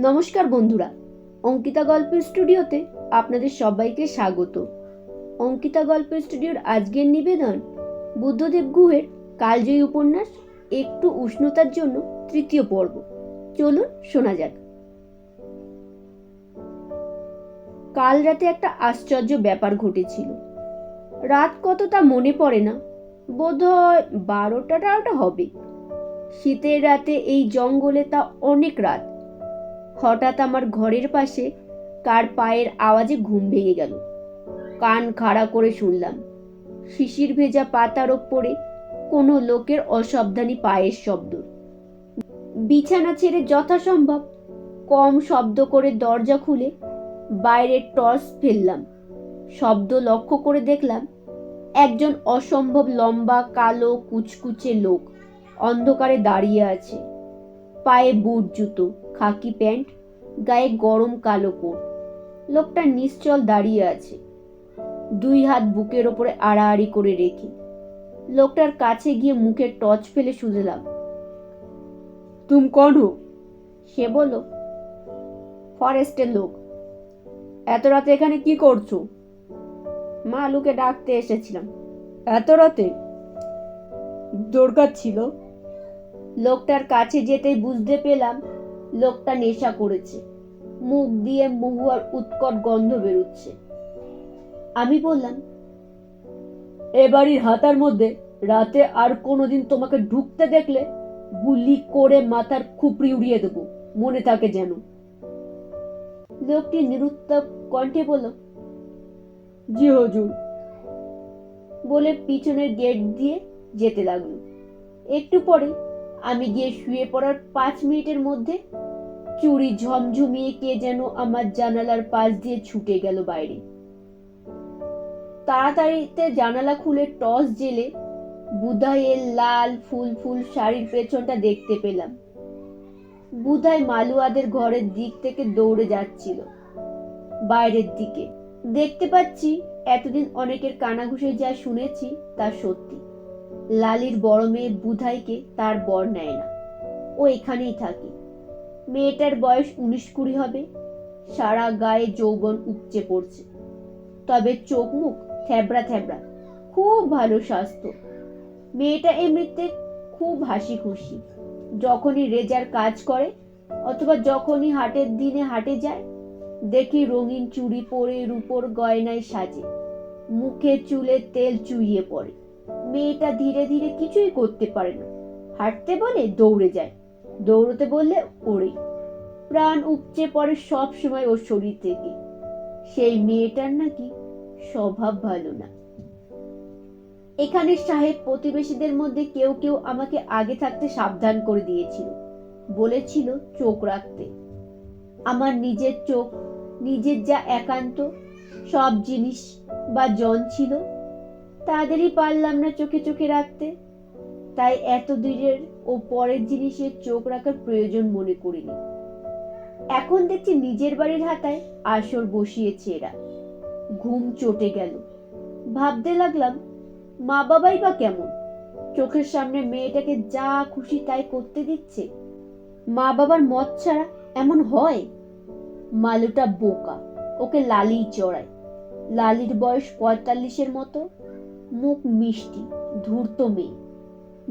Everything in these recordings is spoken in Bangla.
নমস্কার বন্ধুরা, অঙ্কিতা গল্পের স্টুডিওতে আপনাদের সবাইকে স্বাগত। অঙ্কিতা গল্পের স্টুডিওর আজকের নিবেদন বুদ্ধদেব গুহের কালজয়ী উপন্যাস একটু উষ্ণতার জন্য তৃতীয় পর্ব। চলুন শোনা যাক। কাল রাতে একটা আশ্চর্য ব্যাপার ঘটেছিল। রাত কত তা মনে পড়ে না বোধ হয় বারোটা টারোটা হবে। শীতের রাতে এই জঙ্গলে তা অনেক রাত। হঠাৎ আমার ঘরের পাশে কার পায়ের আওয়াজে ঘুম ভেঙে গেল। কান খাড়া করে শুনলাম, শিশির ভেজা পাতার ওপরে কোনো লোকের অসাবধানী পায়ের শব্দ। বিছানা ছেড়ে যথাসম্ভব কম শব্দ করে দরজা খুলে বাইরের টর্চ ফেললাম। শব্দ লক্ষ্য করে দেখলাম, একজন অসম্ভব লম্বা, কালো, কুচকুচে লোক অন্ধকারে দাঁড়িয়ে আছে। পায়ে বুট জুতো খাকি প্যান্ট গায়ে গরম কালো কোট। লোকটা নিশ্চল দাঁড়িয়ে আছে। দুই হাত বুকের ওপরে আড়াআড়ি করে রেখে। লোকটার কাছে গিয়ে মুখে টর্চ ফেলে শুধলাম তুম কন হো? সে বলল ফরেস্টের লোক। এত রাতে এখানে কি করছ? মা লুকে ডাকতে এসেছিলাম। এত রাতে? দরকার ছিল? লোকটার কাছে যেতেই বুঝতে পেলাম লোকটা নেশা করেছে। মুখ দিয়ে মহুয়ার উৎকট গন্ধ বেরোচ্ছে। আমি বললাম, এ বাড়ির হাতার মধ্যে রাতে আর কোনোদিন তোমাকে ঢুকতে দেখলে গুলি করে মাথার খুপড়ি উড়িয়ে দেবো, মনে থাকে যেন। লোকটি নিরুত্তাপ কণ্ঠে বলল, জি হজুর। বলে পিছনের গেট দিয়ে যেতে লাগল। একটু পরে আমি গিয়ে শুয়ে পড়ার পাঁচ মিনিটের মধ্যে চুরি ঝমঝমিয়ে কে যেন আমার জানালার পাশ দিয়ে ছুটে গেল বাইরে। তাড়াতাড়িতে জানালা খুলে টস জেলে বুধাইয়ের লাল ফুল ফুল শাড়ির পেছনটা দেখতে পেলাম। বুধাই মালুয়াদের ঘরের দিক থেকে দৌড়ে যাচ্ছিল বাইরের দিকে। দেখতে পাচ্ছি এতদিন অনেকের কানাঘুষে যা শুনেছি তা সত্যি। লালির বড় মেয়ে বুধাইকে তার বর নেয় না। ও এখানেই থাকে। মেয়েটার বয়স উনিশ কুড়ি হবে। সারা গায়ে যৌবন উপচে পড়ছে। তবে চোখ মুখ থ্যাবড়া থ্যাবড়া। খুব ভালো স্বাস্থ্য। মেয়েটা এমনিতে খুব হাসি খুশি। যখনই রেজার কাজ করে অথবা যখনই হাটের দিনে হাটে যায়, দেখি রঙিন চুড়ি পরে রূপোর গয়নায় সাজে। মুখে চুলে তেল চুইয়ে পড়ে। মেয়েটা ধীরে ধীরে কিছুই করতে পারে না। হাঁটতে বলে দৌড়ে যায়। দৌড়তে বললে ওড়ে। প্রাণ উপচে পড়ে সব সময় ওর শরীর থেকে। সেই মেয়েটার নাকি স্বভাব ভালো না। এখানে সাহেব প্রতিবেশীদের মধ্যে কেউ কেউ আমাকে আগে থাকতে সাবধান করে দিয়েছিল। বলেছিল চোখ রাখতে। আমার নিজের চোখ, নিজের যা একান্ত সব জিনিস বা জন ছিল তাদেরই পারলাম না চোখে চোখে রাখতে। তাই এত দূরের ও পরের জিনিসের চোখ রাখার প্রয়োজন মনে করিনি। এখন দেখছি নিজের বাড়ির হাতায় আসর বসিয়েছে এরা। ঘুম চটে গেল। ভাবতে লাগলাম, মা বাবাই বা কেমন? চোখের সামনে মেয়েটাকে যা খুশি তাই করতে দিচ্ছে। মা বাবার মত ছাড়া এমন হয়? মালুটা বোকা, ওকে লালি চড়ায়। লালির বয়স পঁয়তাল্লিশের মতো। মুখ মিষ্টি, ধূর্ত মেয়ে।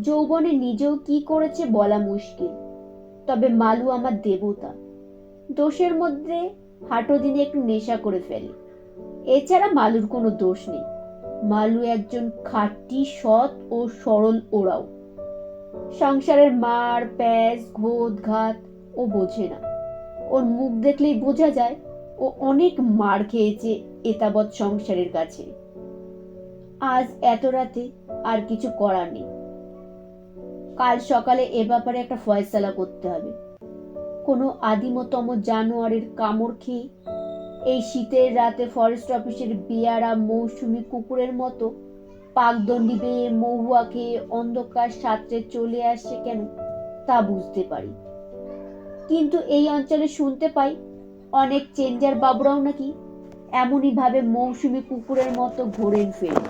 যৌবনে নিজেও কি করেছে বলা মুশকিল, তবে মালু আমার দেবতা। দোষের মধ্যে হাঁটো দিনে একটু নেশা করে ফেলে। এছাড়া মালুর কোনো দোষ নেই। মালু একজন খাঁটি, সৎ ও সরল ওরাও। সংসারের মার প্যাস ঘোদ, ঘাত ও বোঝে না। ওর মুখ দেখলেই বোঝা যায়, ও অনেক মার খেয়েছে এতাবৎ সংসারের কাছে। আজ এত রাতে আর কিছু করার নেই। কাল সকালে এ ব্যাপারে একটা ফয়সালা করতে হবে। কোনো আদিমতম জানোয়ারের কামড় খেয়ে এই শীতের রাতে ফরেস্ট অফিসের বিয়ারা, মৌসুমি কুকুরের মতো পাকদণ্ডি বেয়ে মহুয়া খেয়ে অন্ধকার সাঁতরে চলে আসছে কেন তা বুঝতে পারি। কিন্তু এই অঞ্চলে শুনতে পাই অনেক চেঞ্জার বাবুরাও নাকি এমনই ভাবে মৌসুমি কুকুরের মতো ঘোরেন ফেরে।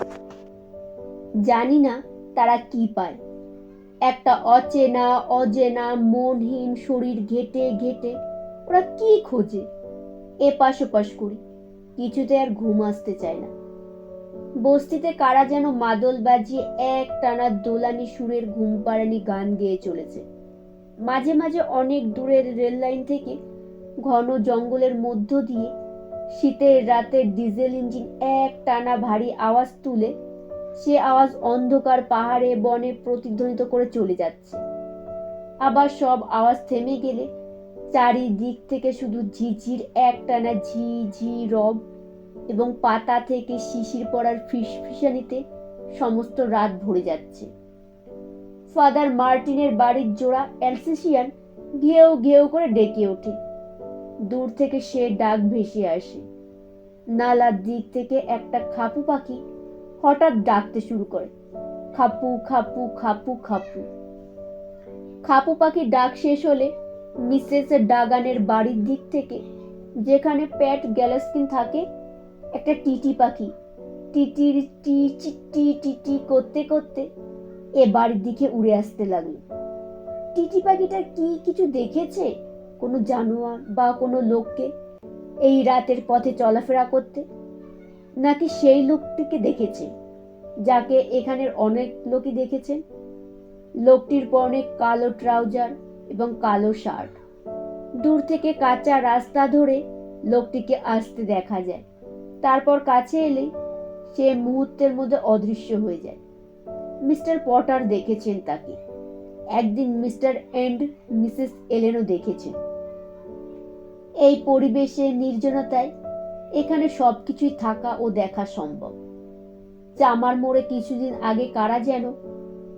জানি না তারা কি পায়। একটা অচেনা, অজেনা, মনহীন শরীর ঘেটে ঘেটে ওরা কি খোঁজে? এপাশ ওপাশ করি, কিছুতে আর ঘুম আসতে চায় না। বস্তিতে কারা যেন মাদল বাজিয়ে এক টানা দোলানি সুরের ঘুম পাড়ানি গান গেয়ে চলেছে। মাঝে মাঝে অনেক দূরের রেল লাইন থেকে ঘন জঙ্গলের মধ্য দিয়ে শীতের রাতে ডিজেল ইঞ্জিন এক টানা ভারী আওয়াজ তুলে সে আওয়াজ অন্ধকার পাহাড়ে বনে প্রতিধ্বনিত করে চলে যাচ্ছে। আবার সব আওয়াজ থেমে গেলে চারিদিক থেকে শুধু ঝিঝির একটানা ঝি ঝি রব এবং পাতা থেকে শিশির পড়ার ফিসফিসানিতে সমস্ত রাত ভরে যাচ্ছে। ফাদার মার্টিনের বাড়ির জোড়া অ্যালসেশিয়ান ঘেউ ঘেউ করে ডেকে ওঠে। দূর থেকে সে ডাক ভেসে আসে। নালার দিক থেকে একটা খাপু পাখি হঠাৎ ডাকতে শুরু করে। খাপু খাপু খাপু খাপু। খাপু পাখির ডাক শেষ হলে মিসেস ডাগানের বাড়ির দিক থেকে যেখানে প্যাট গ্যালাস্কিন থাকে, একটা টিটি পাখি টিটির টি টি টিটি করতে করতে এ বাড়ির দিকে উড়ে আসতে লাগল। টিটি পাখিটা কি কিছু দেখেছে? কোনো জানোয়ার বা কোনো লোককে এই রাতের পথে চলাফেরা করতে? নাকি সেই লোকটিকে দেখেছে, যাকে এখানের অনেক লোকই দেখেছেন? লোকটির পরনে কালো ট্রাউজার এবং কালো শার্ট। দূর থেকে কাঁচা রাস্তা ধরে লোকটিকে আসতে দেখা যায়। তারপর কাছে এলে সে মুহূর্তের মধ্যে অদৃশ্য হয়ে যায়। মিস্টার পটার দেখেছেন তাকে। একদিন মিস্টার এন্ড মিসেস এলেনও দেখেছেন। এই পরিবেশে নির্জনতায় এখানে সবকিছুই থাকা ও দেখা সম্ভব। চামার মোড়ে কিছুদিন আগে কারা যেন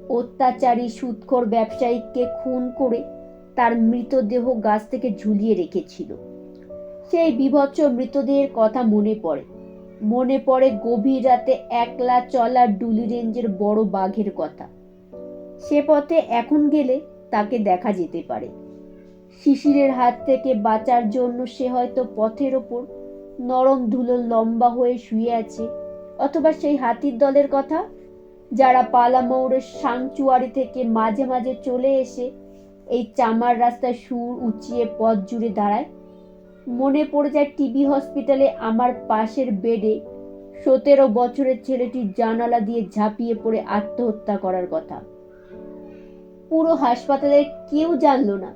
অত্যাচারী, সুৎখোর ব্যবসায়ীকে খুন করে তার মৃতদেহ গাছ থেকে ঝুলিয়ে রেখেছিল। সেই বিভৎস মৃতদেহের কথা মনে পড়ে। মনে পড়ে গভীর রাতে একলা চলা ডুলি রেঞ্জের বড় বাঘের কথা। সে পথে এখন গেলে তাকে দেখা যেতে পারে। শিশিরের হাত থেকে বাঁচার জন্য সে হয়তো পথের ওপর নরম ধুলো লম্বা হয়ে শুয়ে আছে, অথবা সেই হাতির দলের কথা, যারা পালামৌরের সাংচুয়ারি থেকে মাঝে মাঝে চলে এসে এই চামার রাস্তায় সুর উঁচিয়ে পথ জুড়ে দাঁড়ায়। মনে পড়ে যায় টিবি হসপিটালে আমার পাশের বেডে সতেরো বছরের ছেলেটি জানালা দিয়ে ঝাঁপিয়ে পড়ে আত্মহত্যা করার কথা। পুরো হাসপাতালে কেউ জানলো না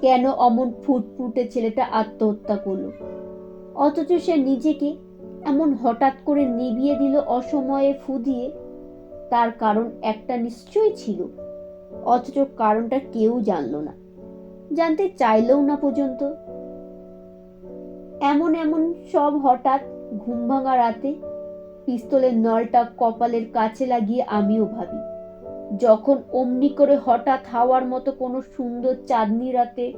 কেন অমন ফুটফুটে ছেলেটা আত্মহত্যা করল? অথচ সে নিজেকে এমন হঠাৎ করে নিভিয়ে দিল অসময়ে ফু দিয়ে তার কারণ একটা নিশ্চয়ই ছিল। অথচ কারণটা কেউ জানলো না। জানতে চাইলেও না পর্যন্ত। এমন এমন সব হঠাৎ ঘুম ভাঙা রাতে পিস্তলের নলটা কপালের কাছে লাগিয়ে আমিও ভাবি। যখন অমনি করে হঠাৎ হাওয়ার মতো কোনো সুন্দর চাঁদনি রাতে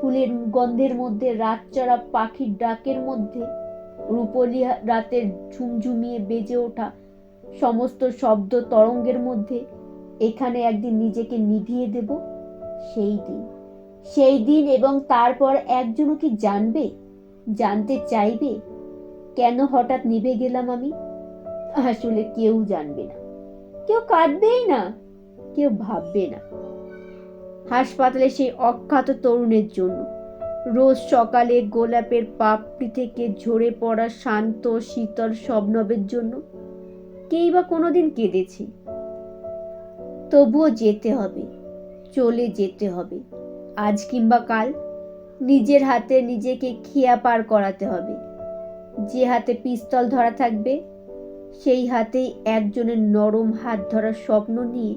ফুলের গন্ধের মধ্যে রাত চড়া পাখির ডাকের মধ্যে রূপলি রাতের ঝুমঝুমিয়ে বেজে ওঠা সমস্ত শব্দ তরঙ্গের মধ্যে এখানে একদিন নিজেকে নিভিয়ে দেব, সেই দিন। সেই দিন এবং তারপর একজনও কি জানবে? জানতে চাইবে? কেন হঠাৎ নিভে গেলাম আমি? আসলে কেউ জানবে না। কেউ কাঁদবেই না। কেউ ভাববে না। হাসপাতালে সেই অখ্যাত তরুণের জন্য। রোজ সকালে গোলাপের পাপড়ি থেকে ঝরে পড়া শান্ত, শীতল স্বপ্নবের জন্য কেই বা কোনোদিন কেঁদেছি। তবুও যেতে হবে, চলে যেতে হবে। আজ কিংবা কাল নিজের হাতে নিজেকে খেয়া পার করাতে হবে। যে হাতে পিস্তল ধরা থাকবে, সেই হাতেই একজনের নরম হাত ধরার স্বপ্ন নিয়ে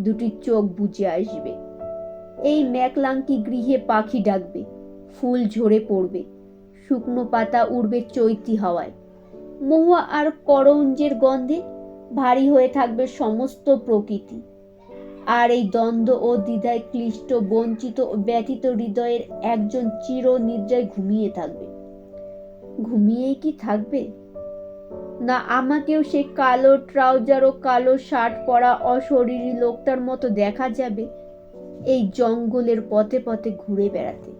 দুটি চোখ বুঝে আসবে। এই ম্যাকলাঙ্কি গৃহে পাখি ডাকবে, ফুল ঝরে পড়বে, শুকনো পাতা উড়বে চৈতি হাওয়ায়। মহুয়া আর করঞ্জের গন্ধে ভারী হয়ে থাকবে সমস্ত প্রকৃতি। আর এই দ্বন্দ্ব ও দ্বিধায় ক্লিষ্ট, বঞ্চিত ও ব্যথিত হৃদয়ের একজন চির নিদ্রায় ঘুমিয়ে থাকবে। ঘুমিয়েই কি থাকবে? না, আমাকেও সে কালো ট্রাউজার ও কালো শার্ট পরা অশরীরী লোকটার মতো দেখা যাবে। এই জঙ্গলের পথে পথে ঘুরে বেড়াতে।